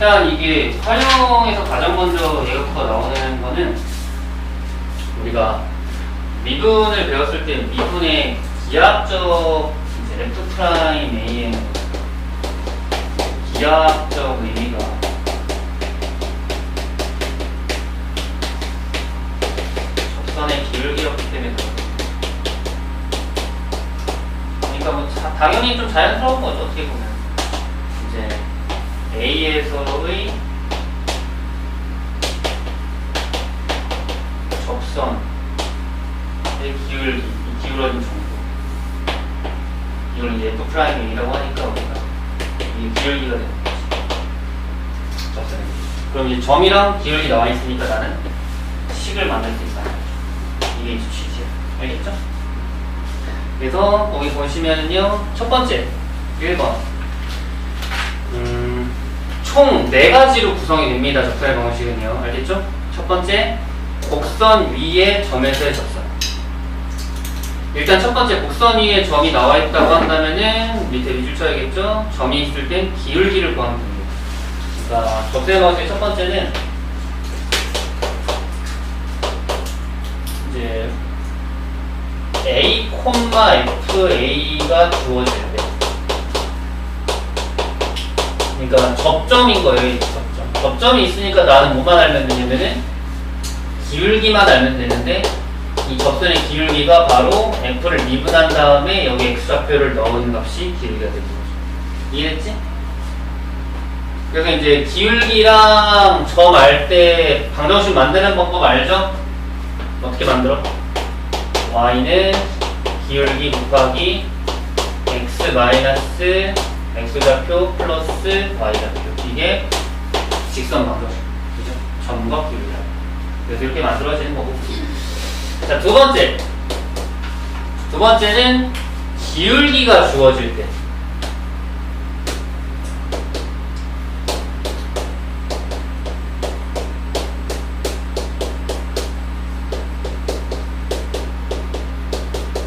일단 이게 활용에서 가장 먼저 얘가부터 나오는 거는 우리가 미분을 배웠을 때 미분의 기하학적 이제 F 프라임 A의 기하학적 의미가 접선의 기울기였기 때문에. 그러니까 뭐 자- 당연히 좀 자연스러운 거죠 어떻게 보면 A에서의 접선의 기울기, 이 기울어진 정도 이걸 이제 F 프라임 A라고 하니까 우리가 이게 기울기가 되는 거지. 기울기. 그럼 이제 점이랑 기울기 나와 있으니까 나는 식을 만들 수 있다. 이게 이제 취지야. 알겠죠? 그래서 거기 보시면은요 첫 번째 1번. 음, 총 4가지로 구성이 됩니다 접선의 방식은요 알겠죠? 첫 번째 곡선 위에 점에서의 접선 일단 첫 번째 곡선 위에 점이 나와 있다고 한다면은 밑에 밑줄 쳐야겠죠? 점이 있을 땐 기울기를 구하면 됩니다 그러니까 접선의 방식의 첫 번째는 이제 A, FA가 주어질 때 그러니까 접점인 거예요 이 접점 접점이 있으니까 나는 뭐만 알면 되냐면은 기울기만 알면 되는데 이 접선의 기울기가 바로 F를 미분한 다음에 여기 X좌표를 넣은 값이 기울기가 되는 거죠 이해했지? 그래서 이제 기울기랑 점 알 때 방정식 만드는 방법 알죠? 어떻게 만들어? y는 기울기 곱하기 x 마이너스 x좌표 플러스 y좌표 이게 직선 방정식 그죠? 점과 기울기라 그래서 이렇게 만들어지는 거고. 자두 번째. 두 번째는 기울기가 주어질 때.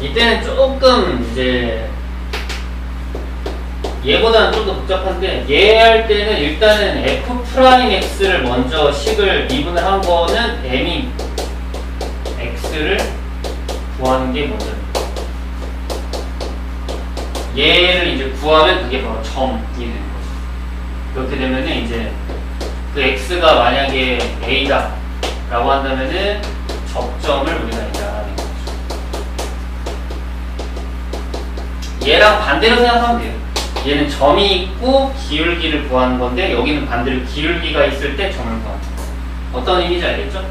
이때는 조금 이제 얘보다는 좀 더 복잡한데 얘 할 때는 일단은 f 프라임 x를 먼저 식을 미분을 한 거는 m이 x를 구하는 게 먼저입니다. 얘를 이제 구하면 그게 바로 점이 되는 거죠. 그렇게 되면은 이제 그 x가 만약에 a다 라고 한다면은 접점을 우리가 이제 알아내는 거죠. 얘랑 반대로 생각하면 돼요. 얘는 점이 있고 기울기를 구하는 건데 여기는 반대로 기울기가 있을 때 점을 구하는 거. 어떤 의미인지 알겠죠?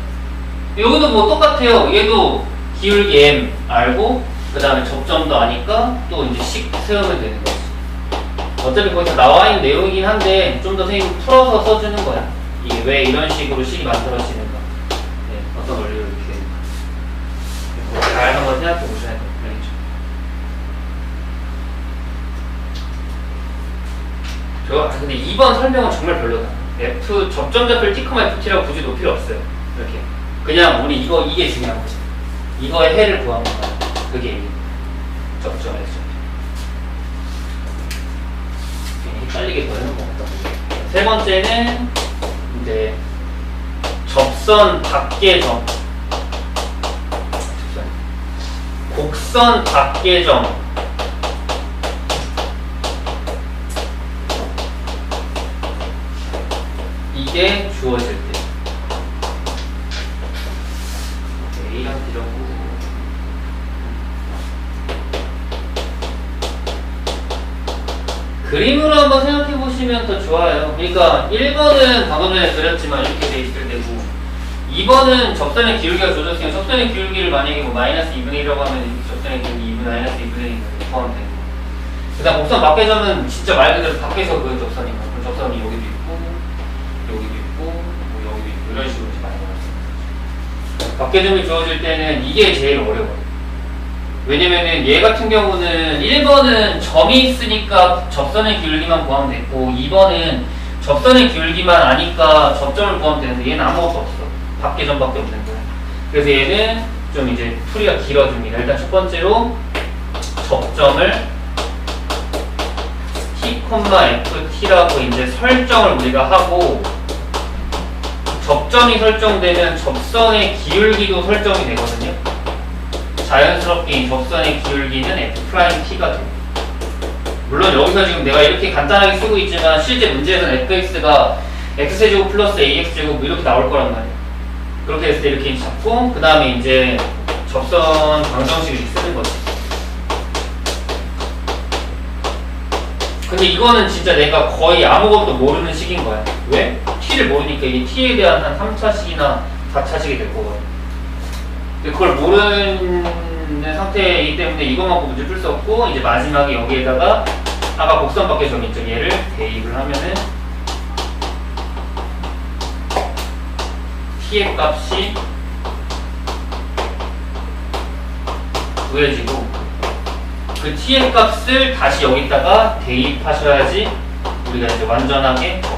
여기도 뭐 똑같아요. 얘도 기울기 m 알고 그 다음에 접점도 아니까 또 이제 식 세우면 되는 거지. 어차피 거기서 나와 있는 내용이긴 한데 좀 더 선생님 풀어서 써주는 거야. 이게 왜 이런 식으로 식이 만들어지는가. 네, 어떤 원리로 이렇게 되는가. 잘 한번 생각해 보셔야 돼요. 알겠죠? 저 아, 근데 2번 설명은 정말 별로다. F 접점 좌표를 T, FT라고 굳이 필요 없어요. 이렇게 그냥 우리 이거 이게 중요한 거지. 이거의 해를 구하는 거야. 그게 접점. 괜히 헷갈리게 더해놓은 것 같다. 세 번째는 이제 접선 밖의 점. 곡선 밖의 점. 이게 주어질 때. A랑 B라고 그림으로 한번 생각해 보시면 더 좋아요. 그러니까 1번은 방금 전에 그렸지만 이렇게 돼 있을 때고 2번은 접선의 기울기가 조졌으니까 접선의 기울기를 만약에 뭐 마이너스 2분의 1이라고 하면 이 접선의 기울기 2분 마이너스 2분의 1이 포함되고. 그 다음 곡선 밖의 점은 진짜 말 그대로 밖에서 그 접선인 그럼 접선이 여기도 있고 여기도 있고 뭐 여기도 있고 이런 식으로 이제 많이 밖에점이 주어질 때는 이게 제일 어려워요. 왜냐면은 얘 같은 경우는 1번은 점이 있으니까 접선의 기울기만 구하면 됐고 2번은 접선의 기울기만 아니까 접점을 구하면 되는데 얘는 아무것도 없어. 밖에 점밖에 없는 거야. 그래서 얘는 좀 이제 풀이가 길어집니다. 일단 첫 번째로 접점을 t, ft라고 이제 설정을 우리가 하고 접점이 설정되면 접선의 기울기도 설정이 되거든요. 자연스럽게 이 접선의 기울기는 f't가 돼요. 물론 여기서 지금 내가 이렇게 간단하게 쓰고 있지만 실제 문제에서는 fx가 x제곱 플러스 ax제곱 뭐 이렇게 나올 거란 말이에요. 그렇게 했을 때 이렇게 잡고 그 다음에 이제 접선 방정식을 쓰는 거지. 근데 이거는 진짜 내가 거의 아무것도 모르는 식인 거야. 왜? T를 모르니까 이 t에 대한 한 3차식이나 4차식이 될 거거든. 근데 그걸 모르는 상태이기 때문에 이것만큼 문제 풀 수 없고 이제 마지막에 여기에다가 아까 곡선 밖에 정했죠. 얘를 대입을 하면은 t의 값이 구해지고 그 t의 값을 다시 여기다가 대입하셔야지 우리가 이제 완전하게 있는 거.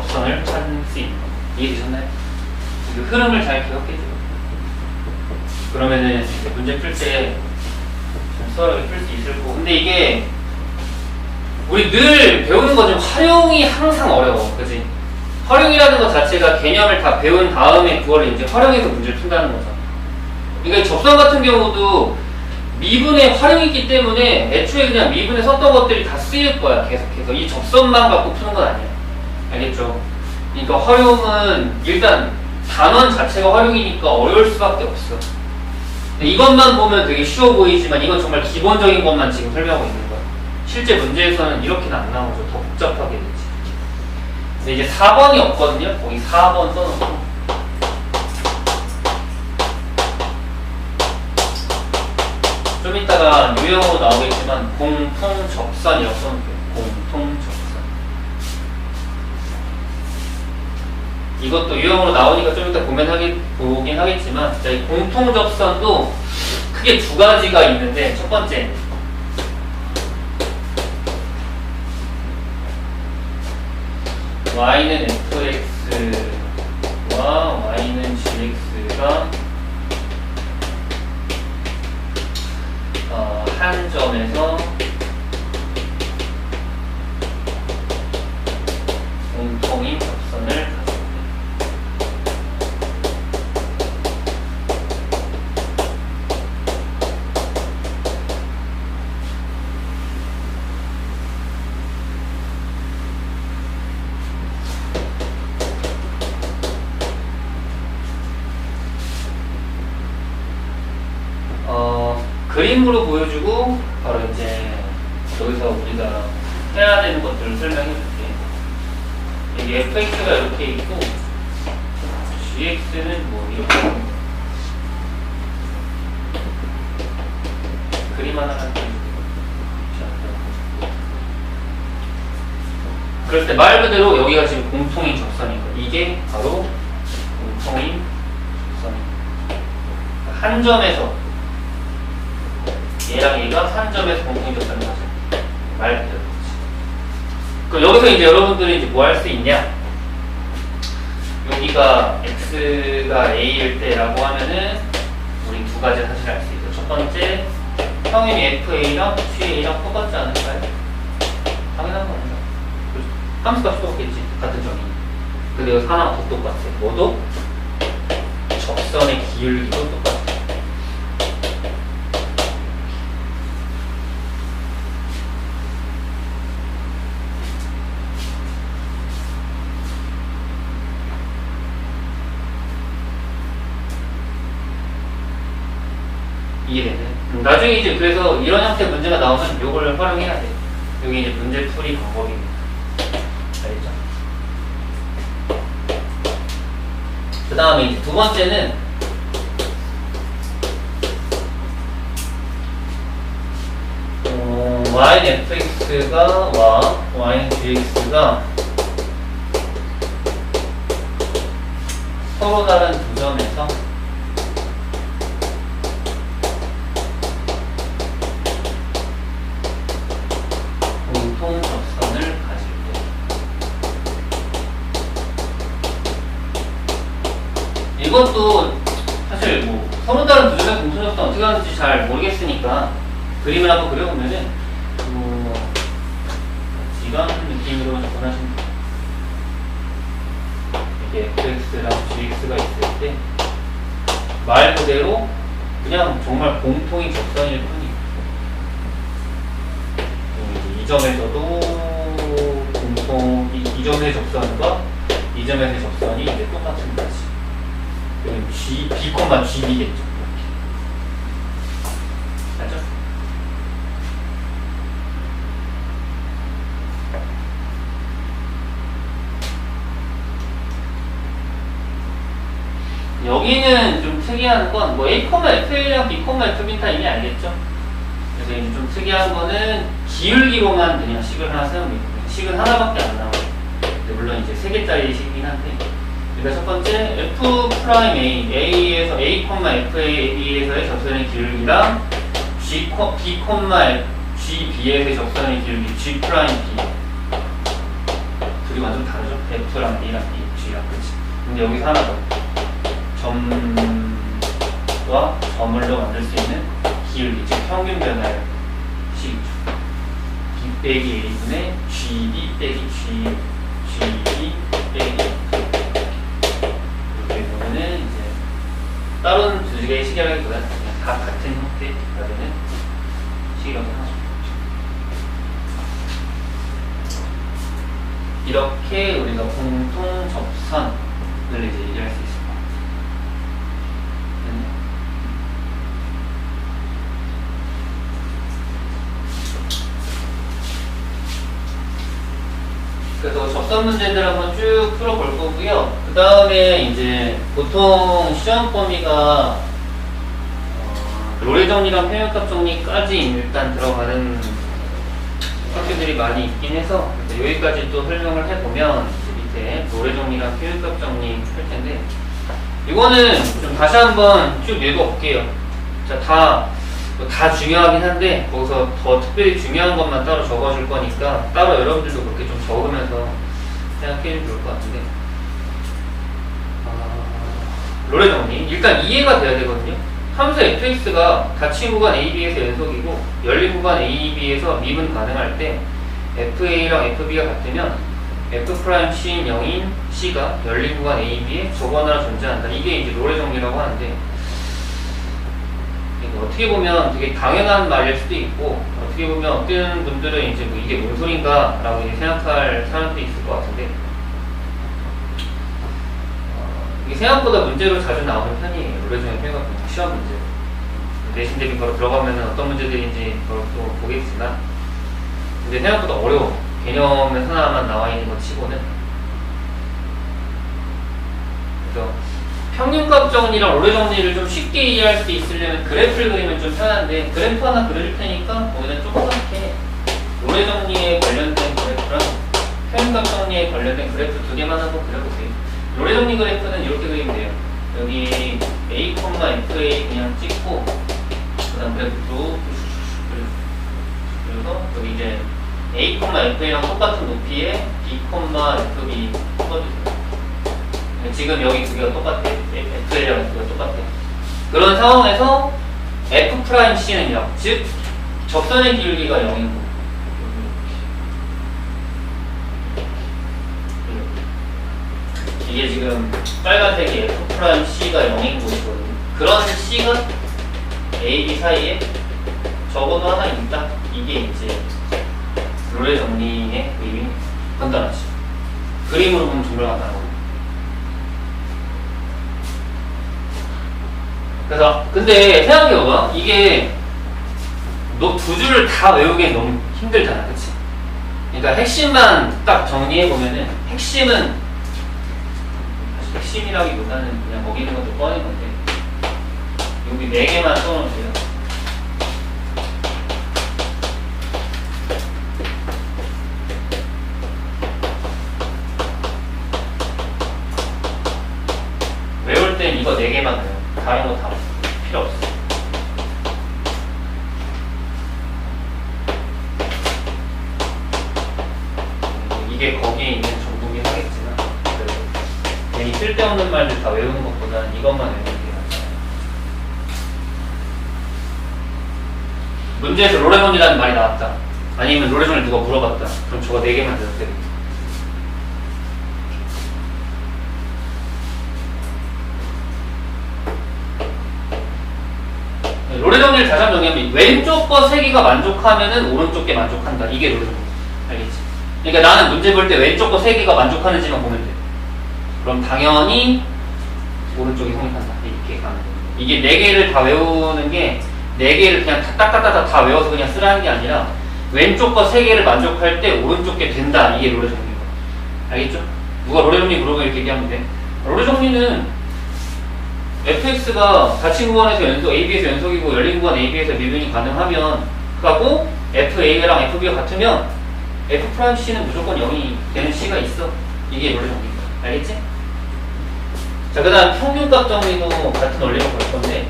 이해되셨나요? 그 흐름을 잘 기억해줘요. 그러면은 문제 풀 때 수월하게 풀 수 있을 거고. 근데 이게 우리 늘 배우는 거좀 활용이 항상 어려워. 그지? 활용이라는 것 자체가 개념을 다 배운 다음에 그거를 이제 활용해서 문제를 푼다는 거죠. 그러니까 접선 같은 경우도 미분의 활용이 있기 때문에 애초에 그냥 미분에 썼던 것들이 다 쓰일 거야 계속해서 이 접선만 갖고 푸는 건 아니야 알겠죠? 그러니까 활용은 일단 단원 자체가 활용이니까 어려울 수밖에 없어. 이것만 보면 되게 쉬워 보이지만 이건 정말 기본적인 것만 지금 설명하고 있는 거야. 실제 문제에서는 이렇게는 안 나오죠. 더 복잡하게 되지. 근데 이제 4번이 없거든요. 거기 4번 써놓고. 좀 이따가 유형으로 나오겠지만 공통 접선이라고 써놓을게요. 공통 접선. 이것도 유형으로 나오니까 좀 이따 보면 하겠, 보긴 하겠지만 진짜 이 공통 접선도 크게 두 가지가 있는데 첫 번째. y는 fx와 y는 gx가 그림으로 보여주고 바로 이제 여기서 우리가 해야 되는 것들을 설명해 줄게. 여기 fx가 이렇게 있고 gx는 뭐 이렇게 그림 하나 만 그럴 때 말 그대로 여기가 지금 공통인 거야. 이게 바로 공통인 접선입니다. 한 점에서 얘랑 얘가 한 점에서 공통점선을 가져. 말 그대로. 그럼 여기서 이제 여러분들이 이제 뭐 할 수 있냐? 여기가 x가 a일 때라고 하면은 우리 두 가지 사실 알 수 있죠. 첫 번째, 평행이 fa랑 ga랑 똑같지 않을까요? 당연한 겁니다. 그렇죠? 함수값이 똑같겠지. 같은 점이. 근데 여기 하나가 더 똑같아. 뭐도? 접선의 기울기도 똑같아. 이해되네. 음, 나중에 이제 그래서 이런 형태 문제가 나오면 이걸 활용해야 돼. 여기 이제 문제 풀이 방법입니다. 알겠죠? 그 다음에 이제 두 번째는 어, y는 fx가 와 y는 gx가 서로 다른 두 점에서 이것도 사실 뭐 서로 다른 두 점의 공통 접선 어떻게 하는지 잘 모르겠으니까 그림을 한번 그려보면은 어, 이런 느낌으로 접근하시면 돼요. 이게 fx랑 gx가 있을 때 말 그대로 그냥 정말 공통이 접선일 뿐이에요. 음, 이 점에서도 공통 이, 이 점의 접선과 이 점에서의 접선이 이제 똑같은 거지. G b. 맞죠? 여기는 좀 특이한 건 뭐 A, FA랑 B, F, 다 이미 알겠죠? 그래서 이제 좀 특이한 거는 기울기로만 그냥 식을 하나 세웁니다. 식은 하나밖에 안 나와요. 물론 이제 세 개짜리 식이긴 한데. 그러니까 첫 번째 F 프라임 A, A에서 A, FAB에서의 접선의 기울기랑 G, B, G, B에서의 접선의 기울기 G 프라임 B. 둘이 완전 다르죠? F랑 A랑 B, G랑 그치? 근데 여기서 하나 더. 점과 점을로 만들 수 있는 기울기, 즉 평균 변화의 식이죠. B 빼기 A분의 GB 빼기 G, GB 빼기 이렇게 보면은 이제 다른 두 개의 식이라기보다 다 같은 형태가 되는 식이라고 되죠. 이렇게 우리가 공통 접선을 이제 얘기할 수 있습니다. 됐네. 그래서 접선 문제들 한번 쭉 풀어볼 거고요. 그 다음에 이제 보통 시험 범위가 어, 로레 정리랑 평형값 정리까지 일단 들어가는 학교들이 많이 있긴 해서 여기까지 또 설명을 해보면 밑에 로레 정리랑 평형값 정리 할 텐데 이거는 좀 다시 한번 쭉 읽어볼게요. 자, 다, 뭐다 중요하긴 한데, 거기서 더 특별히 중요한 것만 따로 적어줄 거니까, 따로 여러분들도 그렇게 좀 적으면서 생각해 주면 좋을 것 같은데. 아, 로레 정리. 일단 이해가 돼야 되거든요. 함수 fx가 닫힌 구간 AB에서 연속이고, 열린 구간 AB에서 미분 가능할 때, FA랑 FB가 같으면, F'C인 0인 C가 열린 구간 AB에 저거 하나 존재한다. 이게 이제 로레 정리라고 하는데, 어떻게 보면 되게 당연한 말일 수도 있고, 어떻게 보면 어떤 분들은 이제 뭐 이게 뭔 소린가 라고 생각할 사람도 있을 것 같은데, 어, 이게 생각보다 문제로 자주 나오는 편이에요. 같은 거, 시험 문제. 내신 대비 바로 들어가면 어떤 문제들인지 바로 또 보겠지만, 근데 생각보다 어려워. 개념은 하나만 나와 있는 것 치고는. 그래서 평균값 정리랑 오래 정리를 좀 쉽게 이해할 수 있으려면 그래프를 그리면 좀 편한데 그래프 하나 그릴 테니까 거기다 조그맣게 오래 정리에 관련된 그래프랑 평균값 정리에 관련된 그래프 두 개만 한번 그려보세요. 오래 정리 그래프는 이렇게 그리면 돼요. 여기 A, FA 그냥 찍고 그 다음 그래프 쭉 그리고 여기 이제 A, F랑 똑같은 높이에 B, FB 써주세요. 지금 여기 두 개가 똑같아. FL이랑 두 개가 똑같아. 그런 상황에서 F'C는 0. 즉, 적선의 기울기가 0이고. 이게 지금 빨간색이 F'C가 0인 곳이거든요. 그런 C가 A, B 사이에 적어도 하나 있다. 이게 이제 룰의 정리의 의미 간단하지. 그림으로 보면 정말 간단하고. 그래서 근데 생각해봐봐 이게 너 두 줄을 다 외우기엔 너무 힘들잖아, 그치? 그러니까 핵심만 딱 정리해 보면은 핵심은 핵심이라기보다는 그냥 있는 것도 뻔한 건데 여기 네 개만 써놓으세요. 외울 땐 이거 네 개만 외워. 다른 거 다 필요 없어. 이게 거기에 있는 괜히 쓸데없는 말들 다 외우는 것보다 이것만 외우는 게 낫잖아요. 문제에서 로레몬이라는 말이 나왔다. 아니면 노래정을 누가 물어봤다. 그럼 저거 4개만 대답해. 노래 정리를 다시 한번 정리하면 왼쪽 거 세 개가 만족하면은 오른쪽 게 만족한다. 이게 노래 정리. 알겠지? 그러니까 나는 문제 볼 때 왼쪽 거 세 개가 만족하는지만 보면 돼. 그럼 당연히 오른쪽이 성립한다. 이렇게 가는 거예요. 이게 네 개를 다 외우는 게 네 개를 그냥 딱딱딱딱 다 외워서 그냥 쓰라는 게 아니라 왼쪽 거 세 개를 만족할 때 오른쪽 게 된다. 이게 노래 정리인 거야. 알겠죠? 누가 노래 정리 물어보면 이렇게 얘기하면 돼. 노래 정리는 fx가 닫힌 구간에서 연속 AB에서 연속이고 열린 구간 AB에서 미분이 가능하면 그하고 FA랑 FB가 같으면 F 프라임 C는 무조건 0이 되는 C가 있어. 이게 노래 정리인 거야. 알겠지? 자, 그 다음 평균값 정리도 같은 원리로 볼 건데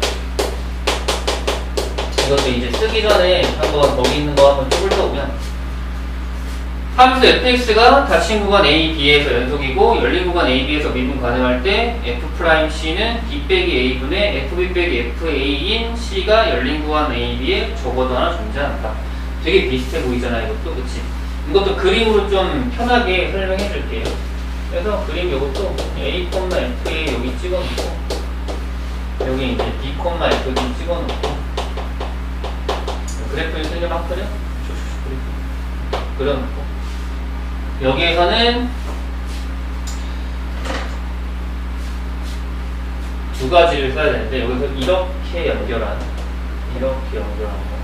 이것도 이제 쓰기 전에 한번 거기 있는 거 한번 쭉 훑어보면 함수 fx가 닫힌 구간 a, b에서 연속이고 열린 구간 a, b에서 미분 가능할 때 f'c는 b 빼기 a분의 fb 빼기 fa인 c가 열린 구간 a, b에 적어도 하나 존재한다. 되게 비슷해 보이잖아 이것도 그치? 이것도 그림으로 좀 편하게 설명해 줄게요. 그래서 그림 이것도 a, fa 여기 찍어놓고 여기 이제 b, fb 찍어놓고 그래프를 쓰려 막 그려? 그려놓고. 여기에서는 두 가지를 써야 되는데 여기서 이렇게 연결한 이렇게 연결한 거.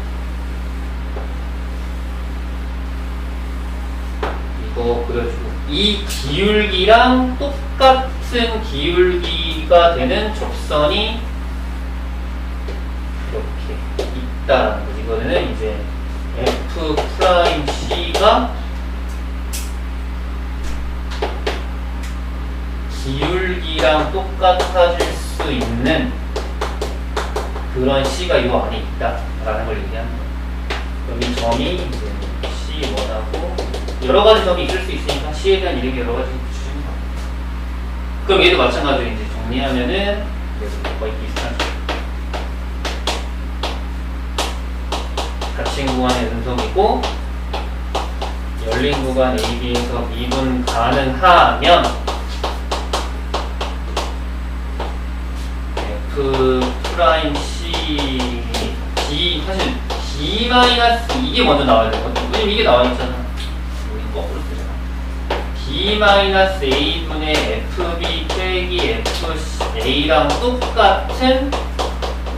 이거 그려주고 이 기울기랑 똑같은 기울기가 되는 접선이 이렇게 있다라는 거지 이거는 이제 f 프라임 c가 기울기랑 똑같아질 수 있는 그런 C가 요 안에 있다라는 걸 얘기하는 거예요. 그럼 이 점이 이제 C1하고 여러 가지 점이 있을 수 있으니까 C에 대한 이름이 여러 가지 붙여주는 거예요. 그럼 얘도 마찬가지로 이제 정리하면은 거의 비슷하죠. 닫힌 구간의 음성이고 열린 구간 AB에서 미분 가능하면 F 프라임 C D 사실 D 마이너스 이게 먼저 나와야 되거든. 왜냐면 이게 나와 있잖아. 우리 거꾸로 쓰잖아. D 마이너스 A 분의 FB 빼기 F A랑 똑같은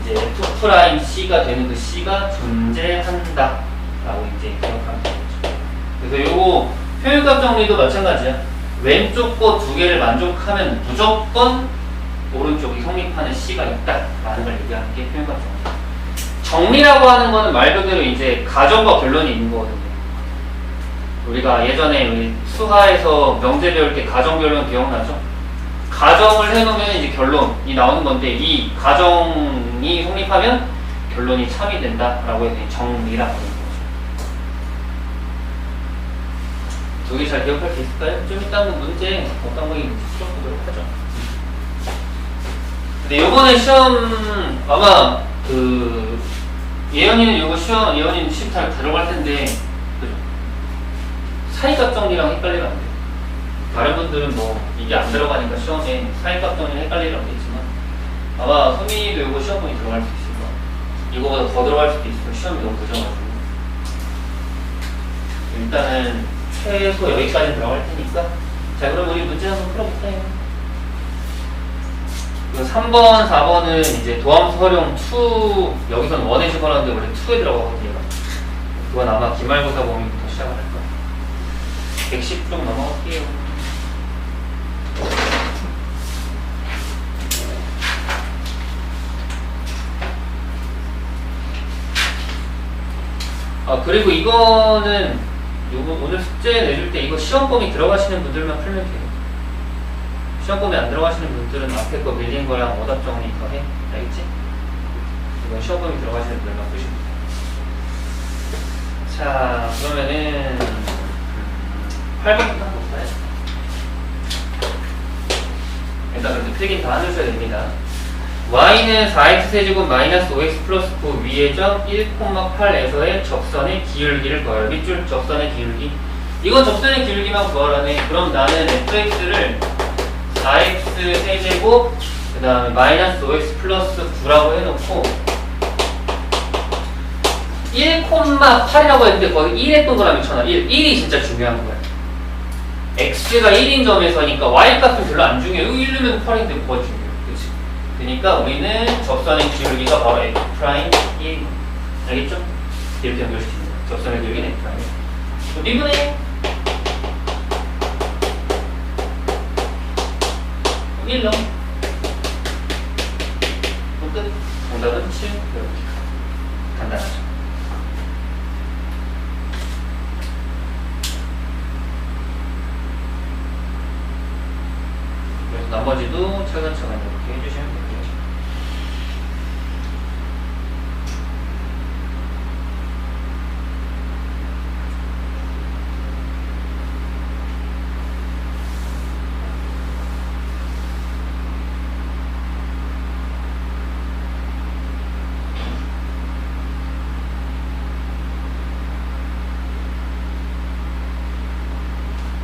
이제 F 프라임 C가 되는 그 C가 존재한다 라고 이제 기억하면 되겠죠. 그래서 요거 표현값 정리도 마찬가지야. 왼쪽 거 두 개를 만족하면 무조건 오른쪽이 성립하는 C가 있다 라는 걸 얘기하는 게 표현값 정리. 정리라고 하는 거는 말 그대로 이제 가정과 결론이 있는 거거든요. 우리가 예전에 우리 수화에서 명제 배울 때 가정 결론 기억나죠? 가정을 해놓으면 이제 결론이 나오는 건데 이 가정이 성립하면 결론이 참이 된다라고 해서 정리라고 하는 거죠. 두개잘 기억할 수 있을까요? 좀 이따 문제 어떤 거 있는지 풀어보도록 하죠. 근데 요번에 시험 아마 그 예언이는 요거 시험 예언이는 시험 다 들어갈 텐데? 사이값 정리랑 헷갈리면 안 돼요. 다른 분들은 뭐 이게 안 들어가니까 시험에 사이값 정리 헷갈리면 안 되지만 아마 소민이도 요거 시험 본이 들어갈 수 있을 거야. 이거보다 더 들어갈 수도 있어. 시험이 너무 늦어가지고. 일단은 최소 여기까지 들어갈 테니까 자 그럼 우리 문제 한번 풀어볼까요? 그 3번, 4번은 이제 도함수 활용 2, 여기서는 1에 집어넣는데 원래 2에 들어가거든요. 그건 아마 기말고사 범위부터 시작을 할 거예요. 110쪽 넘어갈게요. 아, 그리고 이거는 요거 오늘 숙제 내줄 때 이거 시험 범위 들어가시는 분들만 풀면 돼요. 시험 범위 안 들어가시는 분들은 앞에 거 밀린 거랑 오답 정리 더 해. 알겠지? 이건 시험 범위 들어가시는 분들만 푸시면 돼. 자, 그러면은 8번부터 한번 볼까요? 일단 그래도 필기 다 해주셔야 됩니다. y는 4x 세제곱 마이너스 5x 플러스 9 위의 점 1,8에서의 접선의 기울기를 구하라. 밑줄 접선의 기울기. 이건 접선의 기울기만 구하라네. 그럼 나는 fx를 4x 세제곱 그 다음에 마이너스 5x 플러스 9라고 해놓고 1,8이라고 했는데 거기 1의 동그라미 쳐놔. 1. 1이 진짜 중요한 거야. X가 1인 점에서니까 y 값은 별로 안 중요해. 여기 1이면 8인데 뭐가 중요해. 그치? 그러니까 우리는 접선의 기울기가 바로 f 프라임 1. 알겠죠? 이렇게 연결시키는 거야. 접선의 기울기는 f 프라임 1. 미분해. 1 넣어. 끝. 정답은 7. 이렇게. 간단하죠. 나머지도 차근차근 이렇게 해주시면 됩니다.